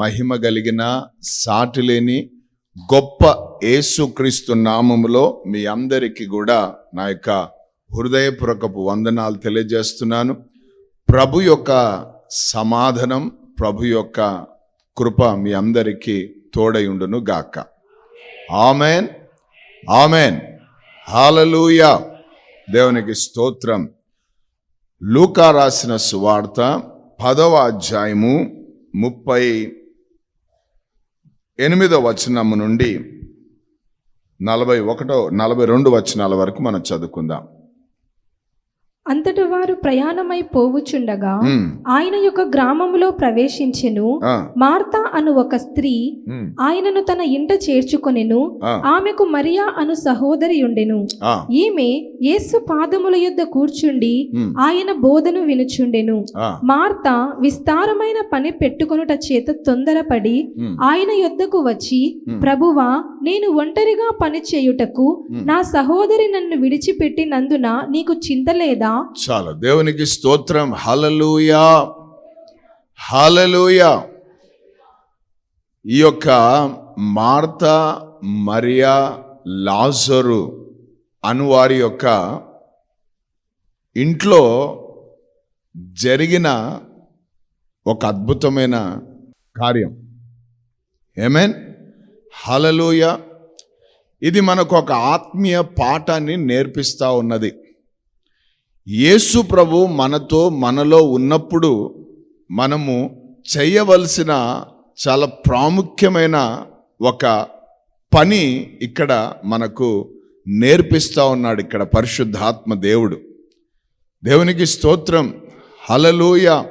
మహిమ కలిగిన సాటిలేని గొప్ప యేసుక్రీస్తు నామములో మీ అందరికీ కూడా నా యొక్క హృదయపూర్వకపు వందనాలు తెలియజేస్తున్నాను. ప్రభు యొక్క సమాధానం ప్రభు యొక్క కృప మీ అందరికీ తోడయుండును గాక. ఆమెన్. ఆమెన్. హాలలూయ దేవునికి స్తోత్రం. లూకా రాసిన సువార్త పదవ అధ్యాయము ముప్పై ఎనిమిదో వచనము నుండి నలభై ఒకటో నలభై రెండు వచనాల వరకు మనం చదువుకుందాం. అంతటి వారు ప్రయాణమై పోవుచుండగా ఆయన యొక్క గ్రామములో ప్రవేశించెను. మార్తా అను ఒక స్త్రీ ఆయనను తన ఇంట చేర్చుకొనెను. ఆమెకు మరియా అను సహోదరి ఉండెను. ఈమె యేసు పాదముల యొద్ద కూర్చుండి ఆయన బోధను వినుచుండెను. మార్త విస్తారమైన పని పెట్టుకొనుట చేత తొందరపడి ఆయన యొద్దకు వచ్చి. ప్రభువా నేను ఒంటరిగా పని చేయుటకు. నా సహోదరి నన్ను విడిచిపెట్టినందున నీకు చింత లేదా? చాలు. దేవునికి స్తోత్రం. హలలుయా హలలుయా ఈ యొక్క మార్త మరియా లాజరు అనువారి యొక్క ఇంట్లో జరిగిన ఒక అద్భుతమైన కార్యం. ఏమేన్ హలలుయ ఇది మనకు ఒక ఆత్మీయ పాఠాన్ని నేర్పిస్తా ఉన్నది. యేసు ప్రభు మనతో మనలో ఉన్నప్పుడు మనము చేయవలసిన చాలా ప్రాముఖ్యమైన ఒక పని ఇక్కడ మనకు నేర్పిస్తా ఉన్నాడు ఇక్కడ పరిశుద్ధాత్మ దేవుడు. దేవునికి స్తోత్రం. హలలోయ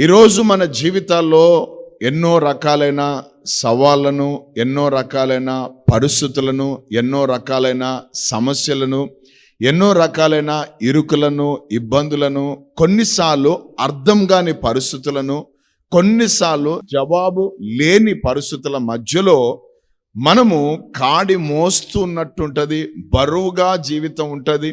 ఈరోజు మన జీవితాల్లో ఎన్నో రకాలైన సవాళ్ళను ఎన్నో రకాలైన పరిస్థితులను ఎన్నో రకాలైన సమస్యలను ఎన్నో రకాలైన ఇరుకులను ఇబ్బందులను కొన్నిసార్లు అర్థం కాని పరిస్థితులను కొన్నిసార్లు జవాబు లేని పరిస్థితుల మధ్యలో మనము కాడి మోస్తూ ఉన్నట్టుంటది బరువుగా జీవితం ఉంటుంది.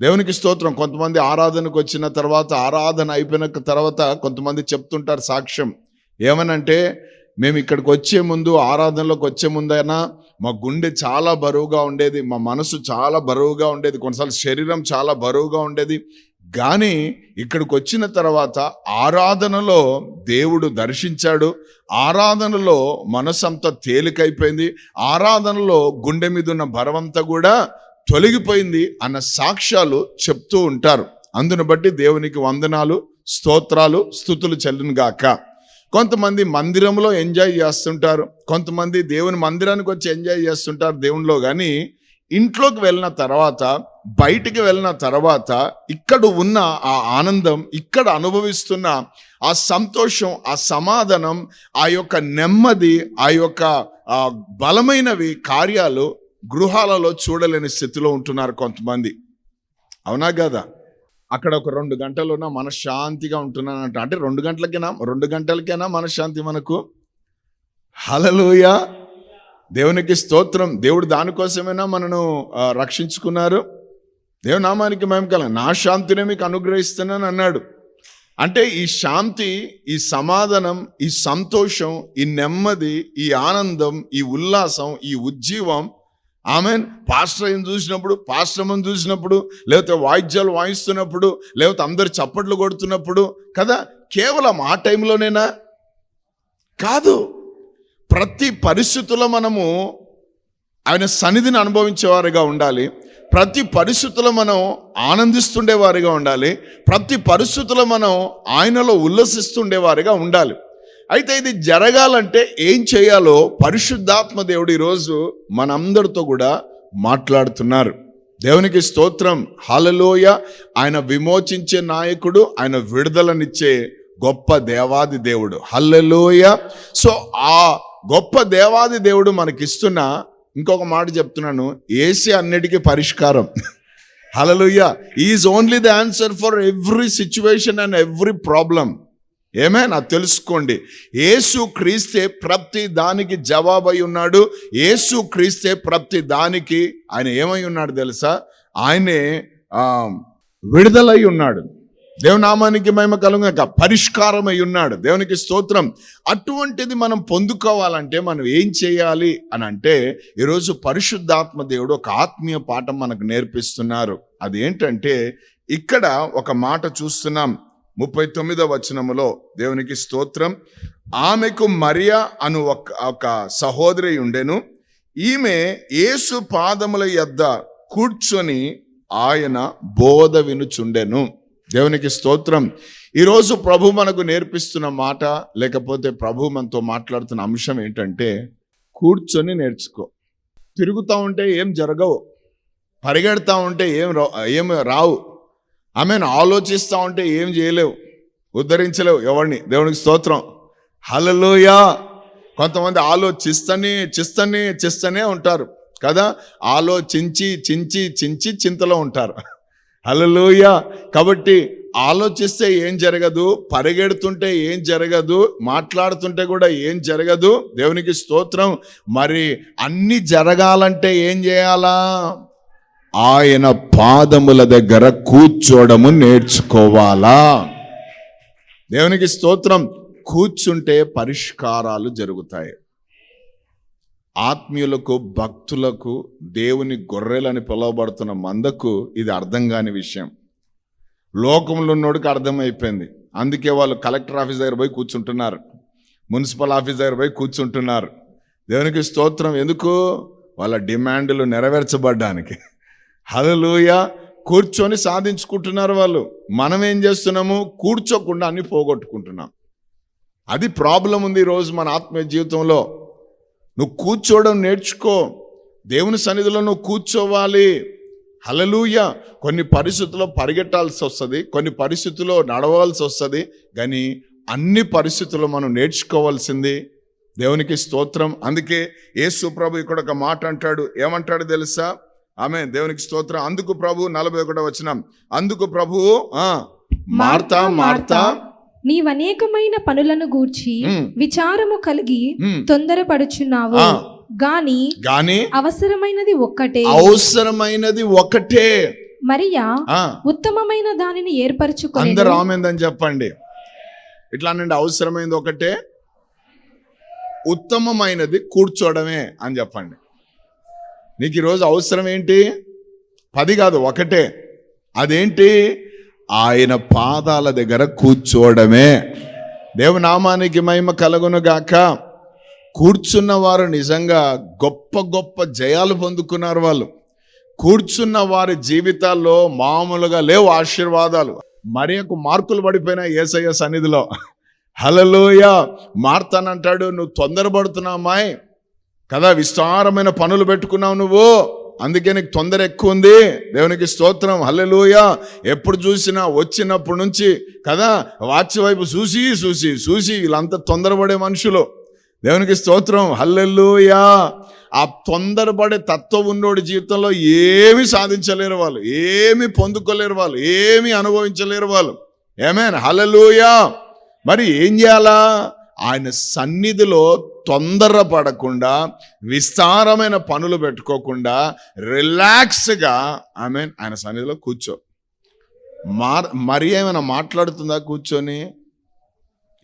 దేవునికి స్తోత్రం. కొంతమంది ఆరాధనకు వచ్చిన తర్వాత ఆరాధన అయిపోయిన తర్వాత కొంతమంది చెప్తుంటారు సాక్ష్యం. ఏమనంటే మేము ఇక్కడికి వచ్చే ముందు ఆరాధనలోకి వచ్చే ముందైనా మా గుండె చాలా బరువుగా ఉండేది మా మనసు చాలా బరువుగా ఉండేది కొన్నిసార్లు శరీరం చాలా బరువుగా ఉండేది. కానీ ఇక్కడికి వచ్చిన తర్వాత ఆరాధనలో దేవుడు దర్శించాడు. ఆరాధనలో మనసంతా తేలికైపోయింది. ఆరాధనలో గుండె మీద ఉన్న బరవంతా కూడా తొలగిపోయింది అన్న సాక్ష్యాలు చెప్తూ ఉంటారు. అందును బట్టి దేవునికి వందనాలు స్తోత్రాలు స్థుతులు చెల్లును గాక కొంతమంది మందిరంలో ఎంజాయ్ చేస్తుంటారు. కొంతమంది దేవుని మందిరానికి వచ్చి ఎంజాయ్ చేస్తుంటారు దేవునిలో కానీ ఇంట్లోకి వెళ్ళిన తర్వాత బయటికి వెళ్ళిన తర్వాత ఇక్కడ ఉన్న ఆ ఆనందం ఇక్కడ అనుభవిస్తున్న ఆ సంతోషం ఆ సమాధానం ఆ యొక్క నెమ్మది ఆ యొక్క ఆ బలమైనవి కార్యాలు గృహాలలో చూడలేని స్థితిలో ఉంటున్నారు కొంతమంది. అవునా కదా? అక్కడ ఒక రెండు గంటలున్నా మనశ్శాంతిగా ఉంటున్నానంట. అంటే రెండు గంటలకైనా? రెండు గంటలకైనా మనశ్శాంతి మనకు? హలలోయ దేవునికి స్తోత్రం. దేవుడు దానికోసమైనా మనను రక్షించుకున్నారు? దేవుని నామానికి మేము కల నా శాంతినే మీకు అనుగ్రహిస్తున్నాను అన్నాడు. అంటే ఈ శాంతి ఈ సమాధానం ఈ సంతోషం ఈ నెమ్మది ఈ ఆనందం ఈ ఉల్లాసం ఈ ఉజ్జీవం ఆమె పాస్టర్ని చూసినప్పుడు పాశ్రమం చూసినప్పుడు లేకపోతే వాయిద్యాలు వాయిస్తున్నప్పుడు లేకపోతే అందరు చప్పట్లు కొడుతున్నప్పుడు కదా? కేవలం ఆ టైంలోనేనా? కాదు. ప్రతి పరిస్థితుల్లో మనము ఆయన సన్నిధిని అనుభవించేవారుగా ఉండాలి. ప్రతి పరిస్థితుల్లో మనం ఆనందిస్తుండేవారిగా ఉండాలి. ప్రతి పరిస్థితుల్లో మనం ఆయనలో ఉల్లసిస్తుండేవారిగా ఉండాలి. అయితే ఇది జరగాలంటే ఏం చేయాలో పరిశుద్ధాత్మ దేవుడు ఈరోజు మనందరితో కూడా మాట్లాడుతున్నారు. దేవునికి స్తోత్రం. హలలోయ ఆయన విమోచించే నాయకుడు ఆయన విడుదలనిచ్చే గొప్ప దేవాది దేవుడు. హల్లలోయ. సో ఆ గొప్ప దేవాది దేవుడు మనకిస్తున్న ఇంకొక మాట చెప్తున్నాను. ఏసీ అన్నిటికీ పరిష్కారం. Hallelujah is only the answer for every situation and every problem ఏమే నా తెలుసుకోండి. ఏసు క్రీస్తే ప్రతి దానికి జవాబై ఉన్నాడు. ఏసు క్రీస్తే ప్రతి దానికి ఆయన ఏమై ఉన్నాడు తెలుసా? ఆయనే విడుదలై ఉన్నాడు. దేవునామానికి మహిమ కలుగుగాక పరిష్కారం అయి ఉన్నాడు. దేవునికి స్తోత్రం. అటువంటిది మనం పొందుకోవాలంటే మనం ఏం చేయాలి అని అంటే ఈరోజు పరిశుద్ధాత్మ దేవుడు ఒక ఆత్మీయ పాఠం మనకు నేర్పిస్తున్నారు. అది ఏంటంటే ఇక్కడ ఒక మాట చూస్తున్నాం. ముప్పై తొమ్మిదో వచనములో దేవునికి స్తోత్రం. ఆమెకు మరియా అను ఒక ఒక సహోదరి ఉండెను. ఈమె యేసు పాదముల యొద్ద కూర్చొని ఆయన బోధ వినుచుండెను. దేవునికి స్తోత్రం. ఈరోజు ప్రభు మనకు నేర్పిస్తున్న మాట లేకపోతే ప్రభు మనతో మాట్లాడుతున్న అంశం ఏంటంటే కూర్చొని నేర్చుకో. తిరుగుతూ ఉంటే ఏం జరగవు. పరిగెడతా ఉంటే ఏం ఏం రావు. ఆమెను ఆలోచిస్తూ ఉంటే ఏం చేయలేవు. ఉద్ధరించలేవు ఎవరిని. దేవునికి స్తోత్రం. హలలోయా కొంతమంది ఆలోచిస్తనే చిస్తనే చిస్తనే ఉంటారు. కదా? ఆలోచించి చించి చించి చింతలో ఉంటారు. హలలోయ కాబట్టి ఆలోచిస్తే ఏం జరగదు పరిగెడుతుంటే ఏం జరగదు మాట్లాడుతుంటే కూడా ఏం జరగదు. దేవునికి స్తోత్రం. మరి అన్ని జరగాలంటే ఏం చేయాలా? ఆయన పాదముల దగ్గర కూర్చోడము నేర్చుకోవాలా? దేవునికి స్తోత్రం. కూర్చుంటే పరిష్కారాలు జరుగుతాయి. ఆత్మీయులకు భక్తులకు దేవుని గొర్రెలని పిలువబడుతున్న మందకు ఇది అర్థం కాని విషయం. లోకంలో ఉన్నోడికి అర్థమైపోయింది. అందుకే వాళ్ళు కలెక్టర్ ఆఫీస్ దగ్గర పోయి కూర్చుంటున్నారు. మున్సిపల్ ఆఫీస్ దగ్గర పోయి కూర్చుంటున్నారు. దేవునికి స్తోత్రం. ఎందుకు? వాళ్ళ డిమాండ్లు నెరవేర్చబడ్డానికి. హలలోయ కూర్చొని సాధించుకుంటున్నారు వాళ్ళు. మనం ఏం చేస్తున్నాము? కూర్చోకుండా అన్ని పోగొట్టుకుంటున్నాం. అది ప్రాబ్లం ఉంది ఈరోజు మన ఆత్మీయ జీవితంలో. నువ్వు కూర్చోవడం నేర్చుకో. దేవుని సన్నిధిలో నువ్వు కూర్చోవాలి. హలలుయ కొన్ని పరిస్థితుల్లో పరిగెట్టాల్సి వస్తుంది. కొన్ని పరిస్థితుల్లో నడవాల్సి వస్తుంది. కానీ అన్ని పరిస్థితుల్లో మనం నేర్చుకోవాల్సింది దేవునికి స్తోత్రం. అందుకే యేసు ప్రభు ఇక్కడ ఒక మాట అంటాడు. ఏమంటాడు తెలుసా? ఆమె దేవునికి స్తోత్రం. అందుకు ప్రభు నలభై ఒకటో వచ్చినాం అందుకు ప్రభువు మార్తా మార్తా నీవనేకమైన పనులను గూర్చి విచారము కలిగి తొందరపడుచున్నావు. గాని గాని అవసరమైనది ఒక్కటే. అవసరమైనది ఒకటే మరియా ఉత్తమమైన దానిని ఏర్పరచుకొని అందరు ఆమెందని చెప్పండి. ఇట్లా అనండి అవసరమైనది ఒకటే ఉత్తమమైనది కూర్చోవడమే అని చెప్పండి. నీకు ఈరోజు అవసరం ఏంటి? పది కాదు ఒకటే. అదేంటి? ఆయన పాదాల దగ్గర కూర్చోవడమే. దేవనామానికి మహిమ కలుగునుగాక కూర్చున్న వారు నిజంగా గొప్ప గొప్ప జయాలు పొందుకున్నారు వాళ్ళు. కూర్చున్న వారి జీవితాల్లో మామూలుగా లేవు ఆశీర్వాదాలు. మరీ ఒక మార్కులు పడిపోయిన ఏసయ్య సన్నిధిలో. హలలోయ మార్తానంటాడు నువ్వు తొందరపడుతున్నామాయ్ కదా విస్తారమైన పనులు పెట్టుకున్నావు నువ్వు. అందుకే నీకు తొందర ఎక్కువ ఉంది. దేవునికి స్తోత్రం. హల్లెలూయ. ఎప్పుడు చూసినా వచ్చినప్పటి నుంచి కదా వాచ్ వైపు చూసి చూసి చూసి వీళ్ళంతా తొందరపడే మనుషులు. దేవునికి స్తోత్రం. హల్లెలూయా. ఆ తొందరపడే తత్వం ఉన్నోడి జీవితంలో ఏమి సాధించలేరు వాళ్ళు. ఏమి పొందుకోలేరు వాళ్ళు. ఏమి అనుభవించలేరు వాళ్ళు. Amen hallelujah. మరి ఏం చేయాలా? ఆయన సన్నిధిలో తొందరపడకుండా విస్తారమైన పనులు పెట్టుకోకుండా రిలాక్స్గా ఐ మీన్ ఆయన సన్నిధిలో కూర్చో. మార్ మరి ఏమైనా మాట్లాడుతుందా కూర్చొని?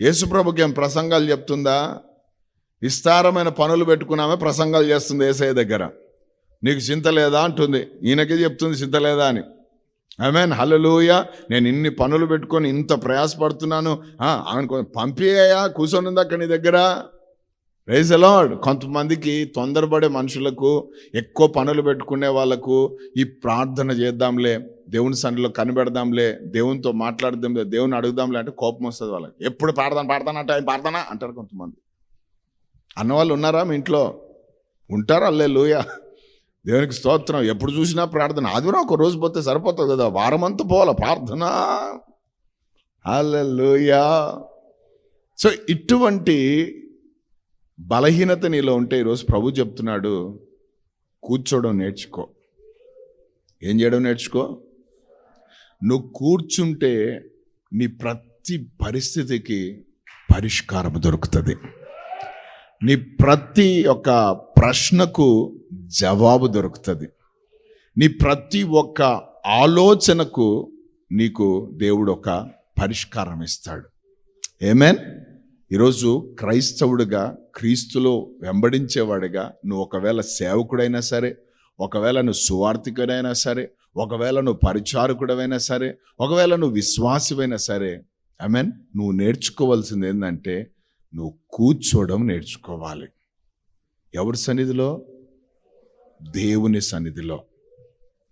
యేసుప్రభుకి ఏం ప్రసంగాలు చెప్తుందా? విస్తారమైన పనులు పెట్టుకున్నామే ప్రసంగాలు చేస్తుంది ఏసఐ దగ్గర. నీకు చింత లేదా? అంటుంది. ఈయనకే చెప్తుంది చింత లేదా అని. మీన్ హలలోయ నేను ఇన్ని పనులు పెట్టుకొని ఇంత ప్రయాసపడుతున్నాను. ఆమెను కొంచెం పంపియ్యా కూర్చొని ఉంది అక్కడ నీ దగ్గర. రైజ్ అలాడ్ కొంతమందికి తొందరపడే మనుషులకు ఎక్కువ పనులు పెట్టుకునే వాళ్ళకు ఈ ప్రార్థన చేద్దాంలే దేవుని సన్నిలో కనిపెడదాంలే దేవునితో మాట్లాడదాంలే దేవుని అడుగుదాంలే అంటే కోపం వస్తుంది వాళ్ళకి. ఎప్పుడు పాడదాను పాడతానంటే ఆయన పాడతానా అంటారు కొంతమంది. అన్నవాళ్ళు ఉన్నారా మీ ఇంట్లో? ఉంటారు? అల్లే లూయ దేవునికి స్తోత్రం. ఎప్పుడు చూసినా ప్రార్థన. ఆదివారం ఒక రోజు పోతే సరిపోతుంది కదా. వారమంతా పోవాలి. ప్రార్థన. హల్లెలూయా. సో ఇటువంటి బలహీనత నీలో ఉంటే ఈరోజు ప్రభు చెప్తున్నాడు కూర్చోవడం నేర్చుకో. ఏం చేయడం నేర్చుకో? నువ్వు కూర్చుంటే నీ ప్రతి పరిస్థితికి పరిష్కారం దొరుకుతుంది. నీ ప్రతి ఒక్క ప్రశ్నకు జవాబు దొరుకుతుంది. నీ ప్రతి ఒక్క ఆలోచనకు నీకు దేవుడు ఒక పరిష్కారం ఇస్తాడు. ఏమేన్ ఈరోజు క్రైస్తవుడిగా క్రీస్తులో వెంబడించేవాడిగా నువ్వు ఒకవేళ సేవకుడైనా సరే ఒకవేళ నువ్వు సువార్థికుడైనా సరే ఒకవేళ నువ్వు పరిచారకుడవైనా సరే ఒకవేళ నువ్వు విశ్వాసమైనా సరే ఐ మీన్ నువ్వు నేర్చుకోవాల్సింది ఏంటంటే నువ్వు కూర్చోవడం నేర్చుకోవాలి. ఎవరి సన్నిధిలో? దేవుని సన్నిధిలో.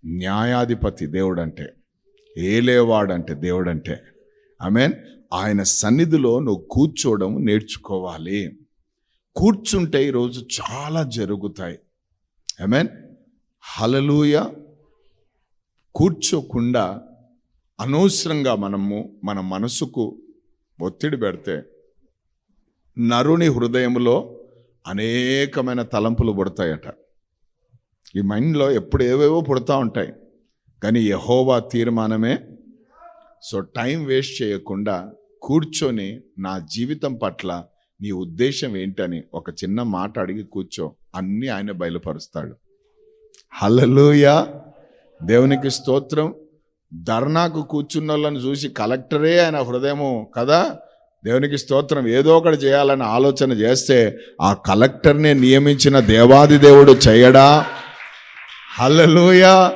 న్యాయాధిపతి దేవుడంటే ఏలేవాడంటే దేవుడంటే. మీన్ ఆయన సన్నిధిలో నువ్వు కూర్చోవడం నేర్చుకోవాలి. కూర్చుంటే ఈరోజు చాలా జరుగుతాయి. మీన్ హలలుయ కూర్చోకుండా అనవసరంగా మనము మన మనసుకు ఒత్తిడి పెడితే నరుని హృదయంలో అనేకమైన తలంపులు పుడతాయట. ఈ మైండ్లో ఎప్పుడు ఏవేవో పుడతా ఉంటాయి. కానీ యహోవా తీర్మానమే. సో టైం వేస్ట్ చేయకుండా కూర్చొని నా జీవితం పట్ల నీ ఉద్దేశం ఏంటని ఒక చిన్న మాట అడిగి కూర్చో. అన్నీ ఆయన బయలుపరుస్తాడు. హలలుయా దేవునికి స్తోత్రం. ధర్నాకు కూర్చున్న వాళ్ళని చూసి కలెక్టరే ఆయన హృదయము కదా? దేవునికి స్తోత్రం. ఏదో ఒకటి చేయాలని ఆలోచన చేస్తే ఆ కలెక్టర్ని నియమించిన దేవాది దేవుడు చేయడా? హల్లెలూయా.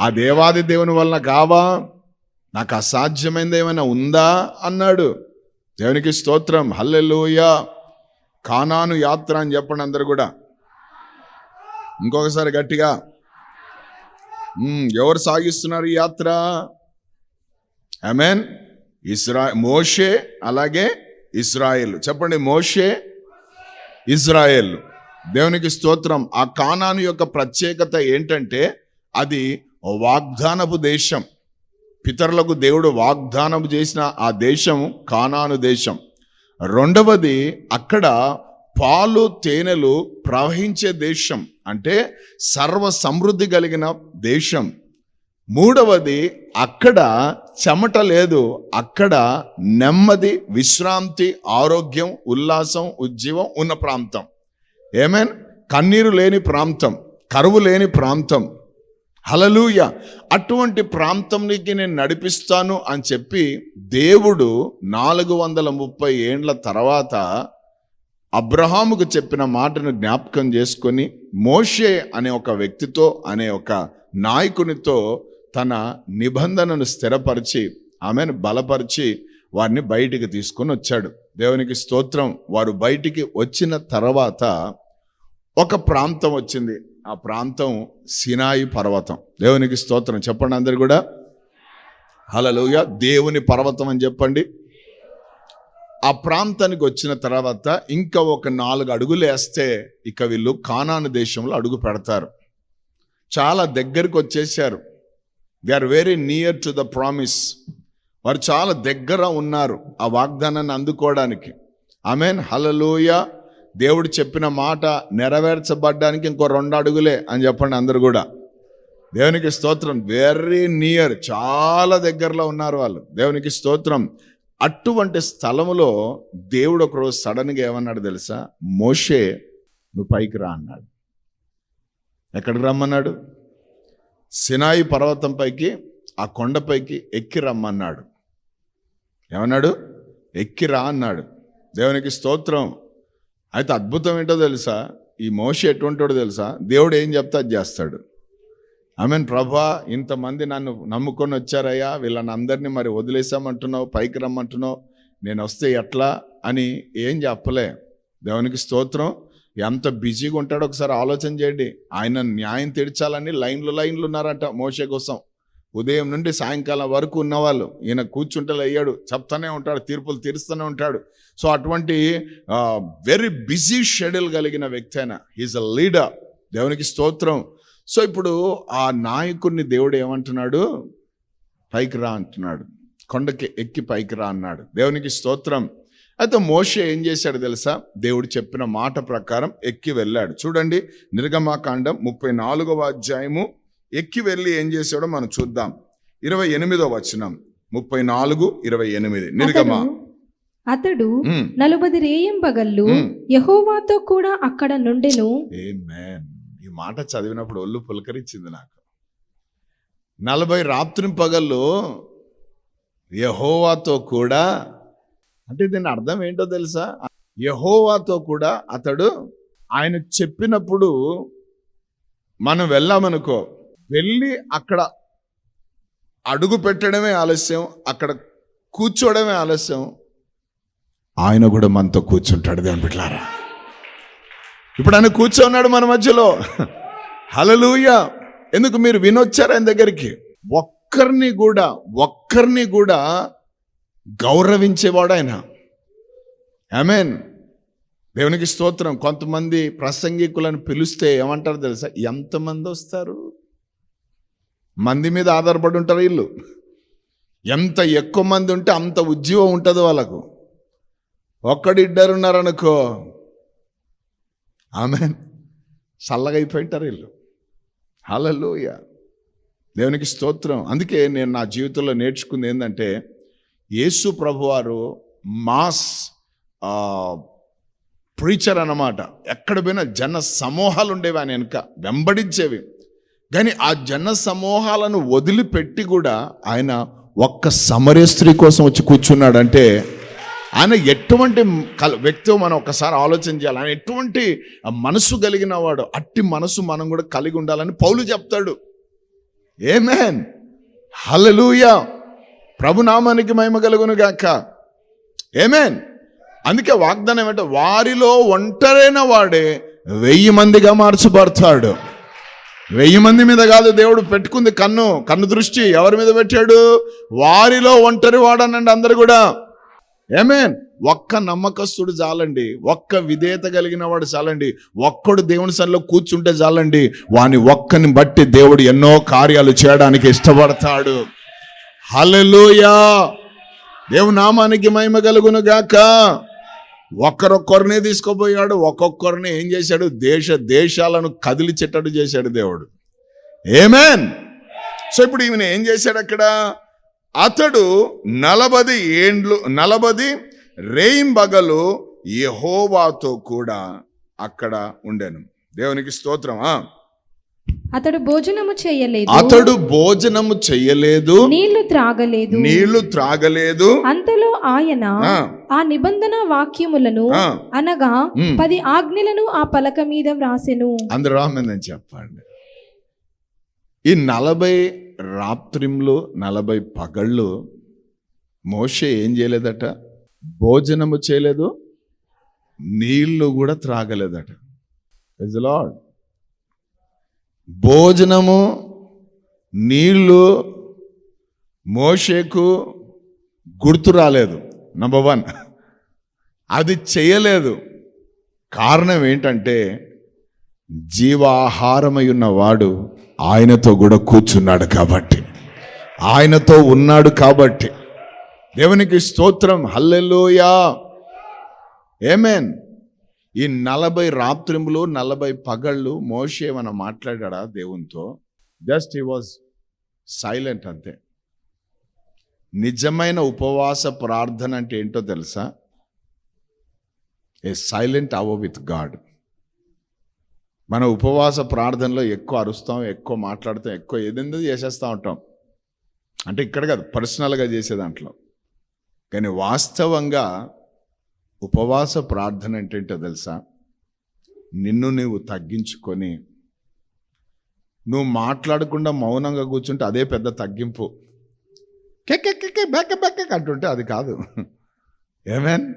ఆ దేవాది దేవుని వలన కావా? నాకు అసాధ్యమైనది ఏమైనా ఉందా? అన్నాడు. దేవునికి స్తోత్రం. హల్లెలూయ. కానాను యాత్ర అని చెప్పండి అందరు కూడా. ఇంకొకసారి గట్టిగా. ఎవరు సాగిస్తున్నారు ఈ యాత్ర? ఐ మీన్ ఇస్రా మోషే అలాగే ఇస్రాయేల్. చెప్పండి మోషే ఇజ్రాయెల్ దేవునికి స్తోత్రం. ఆ కానాను యొక్క ప్రత్యేకత ఏంటంటే అది వాగ్దానపు దేశం. పితరులకు దేవుడు వాగ్దానం చేసిన ఆ దేశం కానాను దేశం. రెండవది అక్కడ పాలు తేనెలు ప్రవహించే దేశం. అంటే సర్వ సమృద్ధి కలిగిన దేశం. మూడవది అక్కడ చెమట లేదు అక్కడ నెమ్మది విశ్రాంతి ఆరోగ్యం ఉల్లాసం ఉజ్జీవం ఉన్న ప్రాంతం. ఏమేన్? కన్నీరు లేని ప్రాంతం కరువు లేని ప్రాంతం. హలలుయ అటువంటి ప్రాంతంనికి నేను నడిపిస్తాను అని చెప్పి దేవుడు నాలుగు వందల ముప్పై ఏండ్ల తర్వాత అబ్రహాముకు చెప్పిన మాటను జ్ఞాపకం చేసుకొని మోషే అనే ఒక వ్యక్తితో అనే ఒక నాయకునితో తన నిబంధనను స్థిరపరిచి ఆమెను బలపరిచి వారిని బయటికి తీసుకొని వచ్చాడు. దేవునికి స్తోత్రం. వారు బయటికి వచ్చిన తర్వాత ఒక ప్రాంతం వచ్చింది. ఆ ప్రాంతం సినాయి పర్వతం. దేవునికి స్తోత్రం. చెప్పండి అందరు కూడా. హలలోయ దేవుని పర్వతం అని చెప్పండి. ఆ ప్రాంతానికి వచ్చిన తర్వాత ఇంకా ఒక నాలుగు అడుగులు వేస్తే ఇక వీళ్ళు కానాను దేశంలో అడుగు పెడతారు. చాలా దగ్గరికి వచ్చేసారు. They are very near to the promise వారు చాలా దగ్గర ఉన్నారు ఆ వాగ్దానాన్ని అందుకోవడానికి. ఆమెన్ హలలోయ దేవుడు చెప్పిన మాట నెరవేర్చబడ్డానికి ఇంకో రెండు అడుగులే అని చెప్పండి అందరు కూడా. దేవునికి స్తోత్రం. వెరీ నియర్ చాలా దగ్గరలో ఉన్నారు వాళ్ళు. దేవునికి స్తోత్రం. అటువంటి స్థలంలో దేవుడు ఒకరోజు సడన్గా ఏమన్నాడు తెలుసా? మోషే నువ్వు పైకి రా అన్నాడు. ఎక్కడికి రమ్మన్నాడు? సినాయి పర్వతంపైకి ఆ కొండపైకి ఎక్కి రమ్మన్నాడు. ఏమన్నాడు? ఎక్కిరా అన్నాడు. దేవునికి స్తోత్రం. అయితే అద్భుతం ఏంటో తెలుసా? ఈ మోషి ఎటువంటివాడో తెలుసా? దేవుడు ఏం చెప్తే అది చేస్తాడు. మీన్ ప్రభా ఇంతమంది నన్ను నమ్ముకొని వచ్చారయ్యా వీళ్ళని అందరినీ మరి వదిలేసామంటున్నావు పైకి రమ్మంటున్నావు నేను వస్తే ఎట్లా అని ఏం చెప్పలే. దేవునికి స్తోత్రం. ఎంత బిజీగా ఉంటాడో ఒకసారి ఆలోచన చేయండి. ఆయన న్యాయం తీర్చాలని లైన్లు లైన్లు ఉన్నారంట మోసే కోసం. ఉదయం నుండి సాయంకాలం వరకు ఉన్నవాళ్ళు. ఈయన కూర్చుంటే అయ్యాడు. చెప్తానే ఉంటాడు. తీర్పులు తీరుస్తూనే ఉంటాడు. సో అటువంటి వెరీ బిజీ షెడ్యూల్ కలిగిన వ్యక్తి ఆయన. ఈజ్ అ లీడర్ దేవునికి స్తోత్రం. సో ఇప్పుడు ఆ నాయకుడిని దేవుడు ఏమంటున్నాడు? పైకి రా అంటున్నాడు. కొండకి ఎక్కి పైకి రా అన్నాడు. దేవునికి స్తోత్రం. అయితే మోషే ఏం చేశాడు తెలుసా? దేవుడు చెప్పిన మాట ప్రకారం ఎక్కి వెళ్ళాడు. చూడండి నిర్గమాకాండం ముప్పై నాలుగవ అధ్యాయము. ఎక్కి వెళ్ళి ఏం చేశాడో మనం చూద్దాం. ఇరవై ఎనిమిదో వచనం. ముప్పై నాలుగు ఇరవై ఎనిమిది. నిర్గమ. అతడు- నలుబది రేయింబగళ్ళు. యహోవాతో కూడా అక్కడ నుండెను. ఈ మాట చదివినప్పుడు ఒళ్ళు పులకరించింది నాకు. నలభై రాత్రి పగళ్ళు యహోవాతో కూడా అంటే దీని అర్థం ఏంటో తెలుసా? యహోవాతో కూడా అతడు ఆయన చెప్పినప్పుడు మనం వెళ్ళామనుకో వెళ్ళి అక్కడ అడుగు పెట్టడమే ఆలస్యం అక్కడ కూర్చోవడమే ఆలస్యం. ఆయన కూడా మనతో కూర్చుంటాడు దేవుని బిడ్డలారా. ఇప్పుడు ఆయన కూర్చోన్నాడు మన మధ్యలో. హలలుయ ఎందుకు మీరు వినొచ్చారు ఆయన దగ్గరికి? ఒక్కరిని కూడా ఒక్కరిని కూడా గౌరవించేవాడు ఆయన ఆమెన్. దేవునికి స్తోత్రం. కొంతమంది ప్రసంగికులను పిలిస్తే ఏమంటారు తెలుసా? ఎంతమంది వస్తారు? మంది మీద ఆధారపడి ఉంటారు వీళ్ళు. ఎంత ఎక్కువ మంది ఉంటే అంత ఉద్యోగం ఉంటుంది వాళ్ళకు. ఒక్కడిద్దరు ఉన్నారనుకో ఆమె చల్లగా అయిపోయింటారు వీళ్ళు. హలలోయ దేవునికి స్తోత్రం. అందుకే నేను నా జీవితంలో నేర్చుకుంది ఏంటంటే యేసు ప్రభువారు మాస్ ప్రీచర్ అన్నమాట. ఎక్కడ పోయినా జన సమూహాలు ఉండేవి ఆయన వెనుక వెంబడించేవి. కానీ ఆ జన సమూహాలను వదిలిపెట్టి కూడా ఆయన ఒక్క సమరే స్త్రీ కోసం వచ్చి కూర్చున్నాడంటే ఆయన ఎటువంటి కల వ్యక్తి మనం ఒకసారి ఆలోచన చేయాలి. ఆయన ఎటువంటి మనసు కలిగిన వాడు అట్టి మనసు మనం కూడా కలిగి ఉండాలని పౌలు చెప్తాడు. ఏ మ్యాన్ హలలుయా ప్రభునామానికి మహిమ కలుగును గాక. ఏమేన్ అందుకే వాగ్దానం ఏమంటే వారిలో ఒంటరైన వాడే వెయ్యి మందిగా మార్చబడతాడు. వెయ్యి మంది మీద కాదు దేవుడు పెట్టుకుంది కన్ను కన్ను దృష్టి ఎవరి మీద పెట్టాడు? వారిలో ఒంటరి వాడనండి అందరు కూడా. ఏమేన్ ఒక్క నమ్మకస్తుడు చాలండి ఒక్క విధేయత కలిగిన వాడు చాలండి ఒక్కడు దేవుని సన్నిలో కూర్చుంటే చాలండి వాని ఒక్కని బట్టి దేవుడు ఎన్నో కార్యాలు చేయడానికి ఇష్టపడతాడు. హలలోయా దేవు నామానికి మహిమ కలుగును గాక. ఒక్కరొక్కరినే తీసుకుపోయాడు ఒక్కొక్కరిని ఏం చేశాడు? దేశ దేశాలను కదిలిచ్చేటట్టు చేశాడు దేవుడు. ఏమేన్ సో ఇప్పుడు ఈమెను ఏం చేశాడు అక్కడ? అతడు నలభది ఏండ్లు నలబది రేయింబగలు యెహోవాతో కూడా అక్కడ ఉండెను. దేవునికి స్తోత్రమా? అతడు భోజనము చేయలేదు. అతడు భోజనము చెయ్యలేదు నీళ్ళు త్రాగలేదు. నీళ్ళు త్రాగలేదు. అంతలో ఆయన ఆ, నిబంధన వాక్యములను. అనగా. పది ఆజ్ఞలను ఆ పలక మీద వ్రాసెను. అందరు రామెందని చెప్పండి. ఈ నలభై రాత్రిములు నలభై పగళ్ళు మోషే ఏం చేయలేదట? భోజనము చేయలేదు. నీళ్ళు కూడా త్రాగలేదట. The Lord. భోజనము నీళ్ళు మోషేకు గుర్తు రాలేదు. నంబర్ వన్ అది చేయలేదు. కారణం ఏంటంటే జీవాహారమై ఉన్నవాడు ఆయనతో కూడా కూర్చున్నాడు కాబట్టి. ఆయనతో ఉన్నాడు కాబట్టి. దేవునికి స్తోత్రం. హల్లెలోయా ఏమేన్ ఈ నలభై రాత్రిములు నలభై పగళ్ళు మోషే ఏమైనా మాట్లాడా దేవునితో? జస్ట్ హీ వాజ్ సైలెంట్ అంతే. నిజమైన ఉపవాస ప్రార్థన అంటే ఏంటో తెలుసా? A silent hour with God మన ఉపవాస ప్రార్థనలో ఎక్కువ అరుస్తాం ఎక్కువ మాట్లాడతాం ఎక్కువ ఏదైందో చేసేస్తూ ఉంటాం? అంటే ఇక్కడ కాదు పర్సనల్గా చేసే దాంట్లో. కానీ వాస్తవంగా ఉపవాస ప్రార్థన ఏంటంటే తెలుసా? నిన్ను నువ్వు తగ్గించుకొని నువ్వు మాట్లాడకుండా మౌనంగా కూర్చుంటే అదే పెద్ద తగ్గింపు. కెక్కెక్కె బెక్క బెక్క అంటుంటే అది కాదు. ఏమేన్?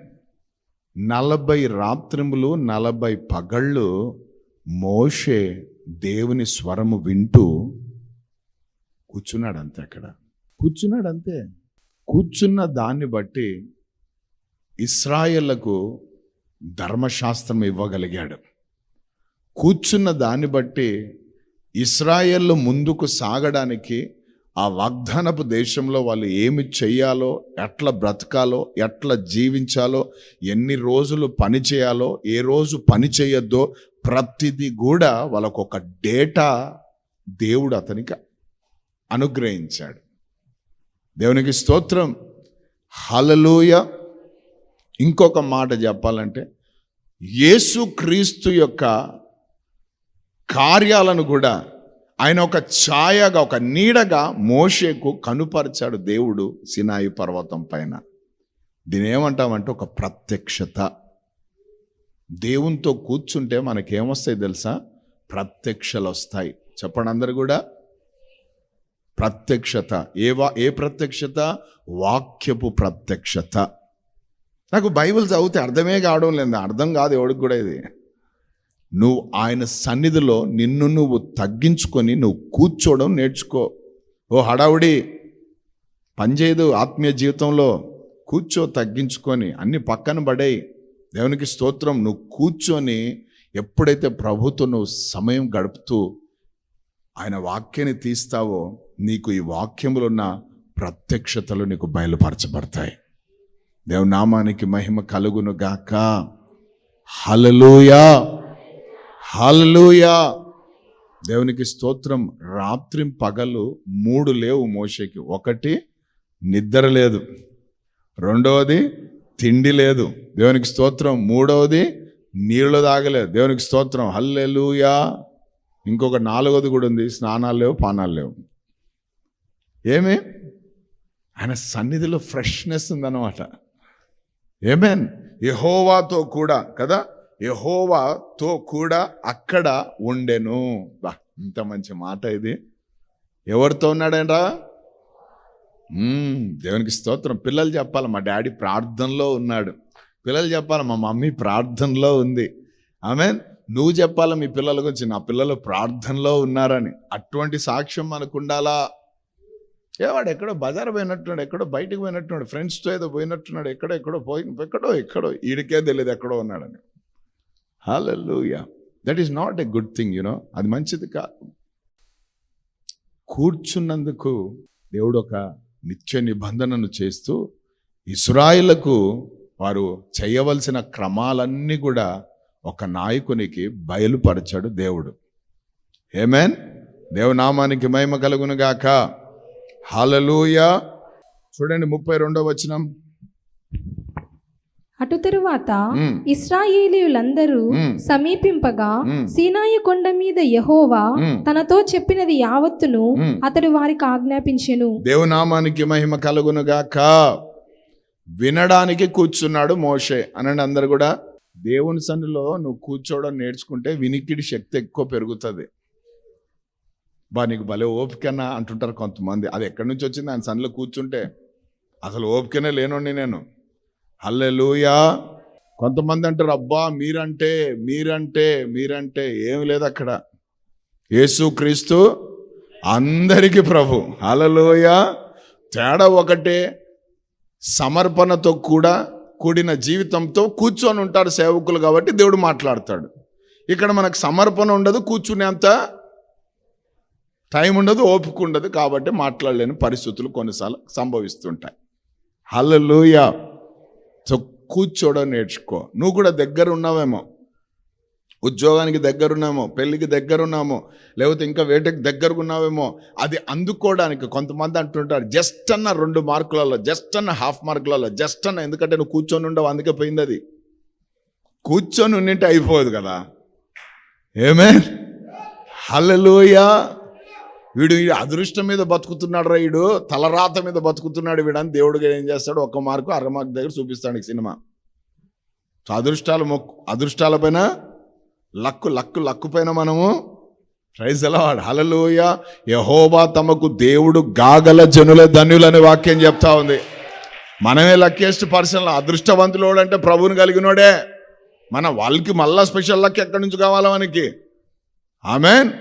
నలభై రాత్రిములు నలభై పగళ్ళు మోషే దేవుని స్వరము వింటూ కూర్చున్నాడు అంతే అక్కడ. కూర్చున్నాడు అంతే కూర్చున్న దాన్ని బట్టి ఇస్రాయళ్ళకు ధర్మశాస్త్రం ఇవ్వగలిగాడు. కూర్చున్న దాన్ని బట్టి ఇస్రాయల్ ముందుకు సాగడానికి ఆ వాగ్దానపు దేశంలో వాళ్ళు ఏమి చేయాలో ఎట్లా బ్రతకాలో ఎట్లా జీవించాలో ఎన్ని రోజులు పని చేయాలో ఏ రోజు పని చేయొద్దో ప్రతిదీ కూడా వాళ్ళకు ఒక డేటా దేవుడు అతనికి అనుగ్రహించాడు. దేవునికి స్తోత్రం. హలలోయ ఇంకొక మాట చెప్పాలంటే యేసు క్రీస్తు యొక్క కార్యాలను కూడా ఆయన ఒక ఛాయగా ఒక నీడగా మోషేకు కనుపరిచాడు దేవుడు సినాయి పర్వతం పైన. దీని ఏమంటామంటే ఒక ప్రత్యక్షత. దేవునితో కూర్చుంటే మనకేమొస్తాయి తెలుసా? ప్రత్యక్షలు వస్తాయి చెప్పండి అందరు కూడా. ప్రత్యక్షత. ఏ వా ఏ ప్రత్యక్షత? వాక్యపు ప్రత్యక్షత. నాకు బైబిల్ చదివితే అర్థమే కావడం లేదు. అర్థం కాదు ఎవడికి కూడా ఇది. నువ్వు ఆయన సన్నిధిలో నిన్ను నువ్వు తగ్గించుకొని నువ్వు కూర్చోవడం నేర్చుకో. ఓ హడావుడి పనిచేయదు ఆత్మీయ జీవితంలో. కూర్చో తగ్గించుకొని అన్ని పక్కన పడేయి. దేవునికి స్తోత్రం. నువ్వు కూర్చొని ఎప్పుడైతే ప్రభుతో నువ్వు సమయం గడుపుతూ ఆయన వాక్యాన్ని తీస్తావో నీకు ఈ వాక్యములున్న ప్రత్యక్షతలు నీకు బయలుపరచబడతాయి. దేవుని నామానికి మహిమ కలుగును గాక. హలలుయా హలలుయా దేవునికి స్తోత్రం. రాత్రి పగలు మూడు లేవు మోషకి. ఒకటి నిద్ర లేదు. రెండవది తిండి లేదు. దేవునికి స్తోత్రం. మూడవది నీళ్ళు తాగలేదు. దేవునికి స్తోత్రం. హల్లెలుయా. ఇంకొక నాలుగవది కూడా ఉంది. స్నానాలు లేవు పానాలు లేవు. ఏమి? ఆయన సన్నిధిలో ఫ్రెష్నెస్ ఉందన్నమాట. ఏమేన్ యహోవాతో కూడా కదా? యహోవాతో కూడా అక్కడ ఉండెను. బా ఇంత మంచి మాట ఇది. ఎవరితో ఉన్నాడంట దేవునికి స్తోత్రం. పిల్లలు చెప్పాలి మా డాడీ ప్రార్థనలో ఉన్నాడు. పిల్లలు చెప్పాలి మా మమ్మీ ప్రార్థనలో ఉంది. ఆమె నువ్వు చెప్పాలి మీ పిల్లల గురించి. నా పిల్లలు ప్రార్థనలో ఉన్నారని. అటువంటి సాక్ష్యం మనకు ఉండాలా? ఏ వాడు ఎక్కడో బజార్ పోయినట్టున్నాడు ఎక్కడో బయటకు పోయినట్టున్నాడు ఫ్రెండ్స్తో ఏదో పోయినట్టున్నాడు ఎక్కడో ఎక్కడో పోయి ఎక్కడో ఎక్కడో ఈడికే తెలియదు ఎక్కడో ఉన్నాడని. Hallelujah that is not a good thing you know అది మంచిది కాదు కూర్చున్నందుకు దేవుడు ఒక నిత్య నిబంధనను చేస్తూ ఇస్రాయిలకు వారు చేయవలసిన క్రమాలన్నీ కూడా ఒక నాయకునికి బయలుపరచాడు దేవుడు. ఏమేన్ దేవునామానికి మహిమ కలుగును గాక హల్లెలూయా చూడండి ముప్పై రెండో వచనం అటు తరువాత. ఇస్రాయేలీయులందరూ. సమీపింపగా. సీనాయి కొండ మీద యహోవా. తనతో చెప్పినది యావత్తును. అతడు వారికి ఆజ్ఞాపించెను దేవునామానికి మహిమ కలుగును గాక వినడానికి కూర్చున్నాడు మోషే అనండి అందరు కూడా దేవుని సన్నిలో నువ్వు కూర్చోవడం నేర్చుకుంటే వినికిడి శక్తి ఎక్కువ పెరుగుతుంది బా నీకు భలే ఓపికనా అంటుంటారు కొంతమంది. అది ఎక్కడి నుంచి వచ్చింది? ఆయన సన్లో కూర్చుంటే అసలు ఓపికనే లేనండి నేను. హల్లెలూయా. కొంతమంది అంటారు అబ్బా మీరంటే మీరంటే మీరంటే ఏమి లేదు అక్కడ. యేసు క్రీస్తు అందరికీ ప్రభు. హలలోయ తేడా ఒకటే సమర్పణతో కూడా కూడిన జీవితంతో కూర్చొని ఉంటారు సేవకులు కాబట్టి దేవుడు మాట్లాడతాడు. ఇక్కడ మనకు సమర్పణ ఉండదు కూర్చునేంత టైం ఉండదు ఓపిక ఉండదు కాబట్టి మాట్లాడలేని పరిస్థితులు కొన్నిసార్లు సంభవిస్తుంటాయి. హలలోయ సో కూర్చోడం నేర్చుకో. నువ్వు కూడా దగ్గర ఉన్నావేమో ఉద్యోగానికి దగ్గరున్నామో పెళ్ళికి దగ్గరున్నామో లేకపోతే ఇంకా వేటకి దగ్గరకున్నావేమో అది అందుకోవడానికి కొంతమంది అంటుంటారు జస్ట్ అన్న రెండు మార్కులలో జస్ట్ అన్న హాఫ్ మార్కులలో జస్ట్ అన్న ఎందుకంటే నువ్వు కూర్చొని ఉండవు అందుకే పోయింది అది. కూర్చొని ఉన్నింటే అయిపోదు కదా. ఏమే హలలోయా వీడు వీడు అదృష్టం మీద బతుకుతున్నాడు రా వీడు తలరాత మీద బతుకుతున్నాడు వీడని అని దేవుడు ఏం చేస్తాడు? ఒక్క మార్కు అర మార్కు దగ్గర చూపిస్తాడు ఈ సినిమా. సో అదృష్టాలు మొక్కు అదృష్టాల పైన లక్కు లక్కు లక్కు పైన మనము ప్రైజ్ ఎలా హలలోయ యహోబా తమకు దేవుడు గాగల జనుల ధనులని వాక్యం చెప్తా ఉంది. మనమే లక్కెస్ట్ పర్సన్ అదృష్టవంతులోడు అంటే ప్రభువుని కలిగినోడే మన వాళ్ళకి మళ్ళా స్పెషల్ లక్ ఎక్కడి నుంచి కావాలా మనకి? ఆమెన్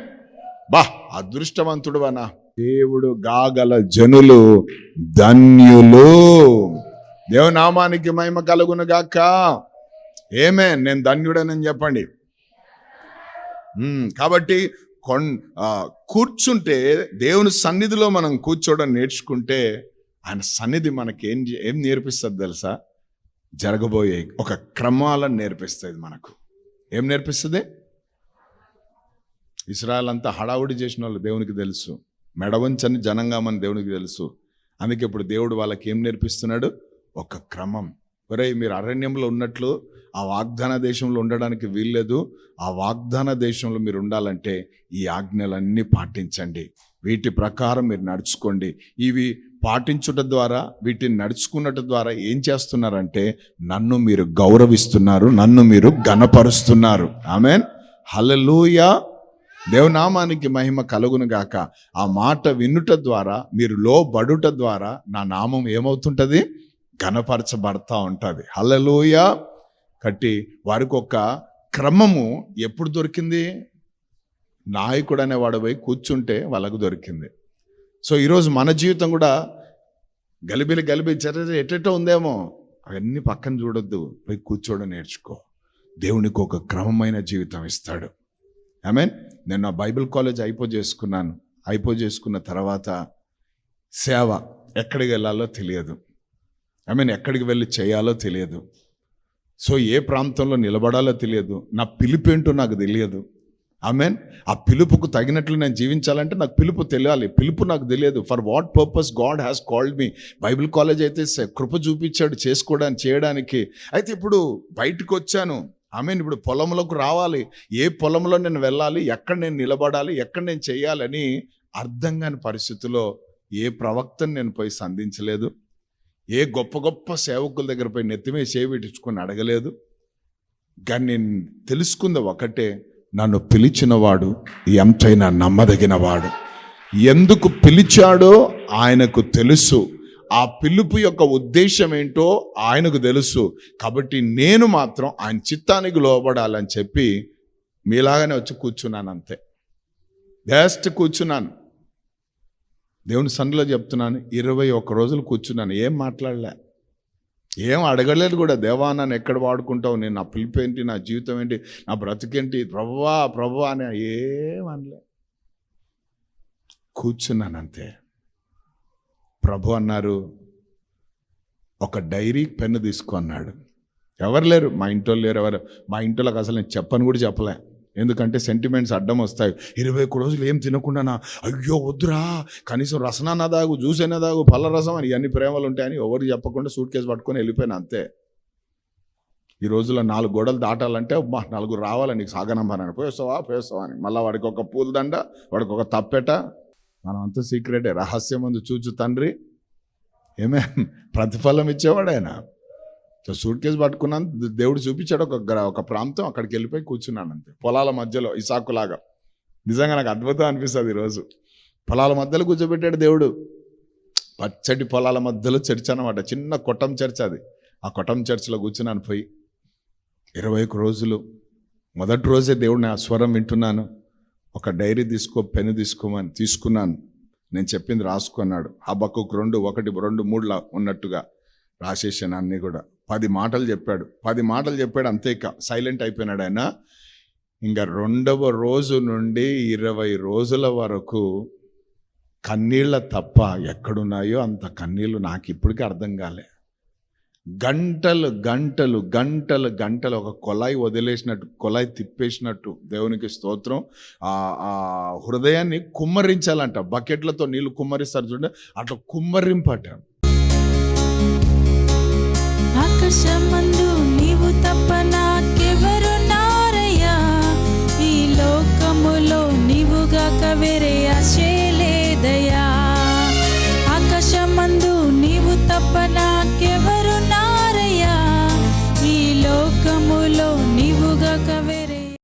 బా అదృష్టవంతుడు అనా దేవుడు గాగల జనులు ధన్యులు. దేవనామానికి మహిమ కలుగును గాక. ఏమే నేను ధన్యుడనని చెప్పండి. కాబట్టి కొన్ కూర్చుంటే దేవుని సన్నిధిలో మనం కూర్చోవడం నేర్చుకుంటే ఆయన సన్నిధి మనకి ఏం ఏం నేర్పిస్తుంది తెలుసా? జరగబోయే ఒక క్రమాలను నేర్పిస్తుంది మనకు. ఏం నేర్పిస్తుంది? ఇస్రాయల్ అంతా హడావుడి చేసిన వాళ్ళు దేవునికి తెలుసు. మెడవంచని జనంగా మన దేవునికి తెలుసు. అందుకే ఇప్పుడు దేవుడు వాళ్ళకి ఏం నేర్పిస్తున్నాడు? ఒక క్రమం. ఒరే మీరు అరణ్యంలో ఉన్నట్లు ఆ వాగ్దాన దేశంలో ఉండడానికి వీల్లేదు. ఆ వాగ్దాన దేశంలో మీరు ఉండాలంటే ఈ ఆజ్ఞలన్నీ పాటించండి. వీటి ప్రకారం మీరు నడుచుకోండి. ఇవి పాటించుట ద్వారా వీటిని నడుచుకున్నట ద్వారా ఏం చేస్తున్నారంటే నన్ను మీరు గౌరవిస్తున్నారు నన్ను మీరు గణపరుస్తున్నారు ఆమెన్. హలలుయా దేవనామానికి మహిమ కలుగును గాక. ఆ మాట వినుట ద్వారా మీరు లోబడుట ద్వారా నా నామం ఏమవుతుంటుంది? ఘనపరచబడతా ఉంటుంది. హలలోయ కట్టి వారికి ఒక క్రమము ఎప్పుడు దొరికింది? నాయకుడు అనేవాడు పోయి కూర్చుంటే వాళ్ళకు దొరికింది. సో ఈరోజు మన జీవితం కూడా గలిబిలి గలిబి చర్య ఎటెటో ఉందేమో అవన్నీ పక్కన చూడొద్దు. పోయి కూర్చోడం నేర్చుకో. దేవునికి ఒక క్రమమైన జీవితం ఇస్తాడు. మీన్ నేను నా బైబిల్ కాలేజ్ అయిపో చేసుకున్నాను. అయిపో చేసుకున్న తర్వాత సేవ ఎక్కడికి వెళ్ళాలో తెలియదు. ఐ మీన్ ఎక్కడికి వెళ్ళి చేయాలో తెలియదు. సో ఏ ప్రాంతంలో నిలబడాలో తెలియదు. నా పిలుపు ఏంటో నాకు తెలియదు. మీన్ ఆ పిలుపుకు తగినట్లు నేను జీవించాలంటే నాకు పిలుపు తెలియాలి. పిలుపు నాకు తెలియదు. For what purpose God has called me Bible college అయితే కృప చూపించాడు చేసుకోవడానికి చేయడానికి. అయితే ఇప్పుడు బయటకు వచ్చాను. మీన్ ఇప్పుడు పొలంలోకి రావాలి. ఏ పొలంలో నేను వెళ్ళాలి? ఎక్కడ నేను నిలబడాలి? ఎక్కడ నేను చేయాలని అర్థం కాని పరిస్థితిలో ఏ ప్రవక్తను నేను పోయి సంధించలేదు. ఏ గొప్ప గొప్ప సేవకుల దగ్గర పోయి నెత్తిమే చేవిటించుకొని అడగలేదు. కానీ నేను తెలుసుకుంది ఒకటే నన్ను పిలిచినవాడు ఎంతైనా నమ్మదగినవాడు. ఎందుకు పిలిచాడో ఆయనకు తెలుసు. ఆ పిలుపు యొక్క ఉద్దేశం ఏంటో ఆయనకు తెలుసు. కాబట్టి నేను మాత్రం ఆయన చిత్తానికి లోబడాలని చెప్పి మీలాగానే వచ్చి కూర్చున్నాను అంతే. జస్ట్ కూర్చున్నాను. దేవుని సన్నిలో చెప్తున్నాను ఇరవై ఒక్క రోజులు కూర్చున్నాను ఏం మాట్లాడలే. ఏం అడగలేదు కూడా దేవా నన్ను ఎక్కడ వాడుకుంటావు నేను నా పిలుపు ఏంటి నా జీవితం ఏంటి నా బ్రతికేంటి ప్రభా ప్రభా అని ఏం అనలే. కూర్చున్నాను అంతే. ప్రభు అన్నారు ఒక డైరీ పెన్ను తీసుకో అన్నాడు. ఎవరు లేరు? మా ఇంట్లో లేరు ఎవరు? మా ఇంట్లోకి అసలు నేను చెప్పని కూడా చెప్పలే. ఎందుకంటే సెంటిమెంట్స్ అడ్డం వస్తాయి. ఇరవై ఒక్క రోజులు ఏం తినకుండానా? అయ్యో వద్దురా. కనీసం రసనాన్న దాగు జ్యూస్ దాగు పళ్ళ రసం అని ఇవన్నీ ప్రేమలు ఉంటాయని ఎవరు చెప్పకుండా సూట్ కేసు పట్టుకొని వెళ్ళిపోయాను అంతే. ఈ రోజుల్లో నాలుగు గోడలు దాటాలంటే మా నలుగురు రావాలి? నీకు సాగనంబరని పోయేస్తావా? పోయేస్తావా? అని. మళ్ళీ వాడికి ఒక పూలదండ వాడికి ఒక తప్పెట మనం అంతా సీక్రెటే రహస్యం ముందు చూచు తండ్రి. ఏమే? ప్రతిఫలం ఇచ్చేవాడు ఆయన సూట్ కేసు పట్టుకున్నాను. దేవుడు చూపించాడు ఒక ఒక ప్రాంతం అక్కడికి వెళ్ళిపోయి కూర్చున్నాను అంతే. పొలాల మధ్యలో ఇసాకులాగా. నిజంగా నాకు అద్భుతం అనిపిస్తుంది ఈరోజు. పొలాల మధ్యలో కూర్చోబెట్టాడు దేవుడు. పచ్చటి పొలాల మధ్యలో చర్చ్ అనమాట చిన్న కొట్టం చర్చ్ అది. ఆ కొట్టం చర్చిలో కూర్చున్నాను పోయి. ఇరవై ఒక రోజులు. మొదటి రోజే దేవుడిని ఆ స్వరం వింటున్నాను. ఒక డైరీ తీసుకో పెన్ను తీసుకోమని తీసుకున్నాను. నేను చెప్పింది రాసుకున్నాడు. హబక్కుకు రెండు ఒకటి రెండు మూడులా ఉన్నట్టుగా రాసేసాను అన్నీ కూడా. పది మాటలు చెప్పాడు. పది మాటలు చెప్పాడు అంతే సైలెంట్ అయిపోయినాడు ఆయన. ఇంకా రెండవ రోజు నుండి ఇరవై రోజుల వరకు కన్నీళ్ళ తప్ప ఎక్కడున్నాయో అంత కన్నీళ్ళు నాకు ఇప్పటికీ అర్థం కాలే. గంటలు గంటలు గంటలు గంటలు ఒక కొలాయి వదిలేసినట్టు కొలాయి తిప్పేసినట్టు దేవునికి స్తోత్రం. ఆ హృదయాన్ని కుమ్మరించాలంట. బకెట్లతో నీళ్ళు కుమ్మరిస్తారు చూడండి. అట్లా కుమ్మరింపట. ఆకాశమందు నీవు తప్ప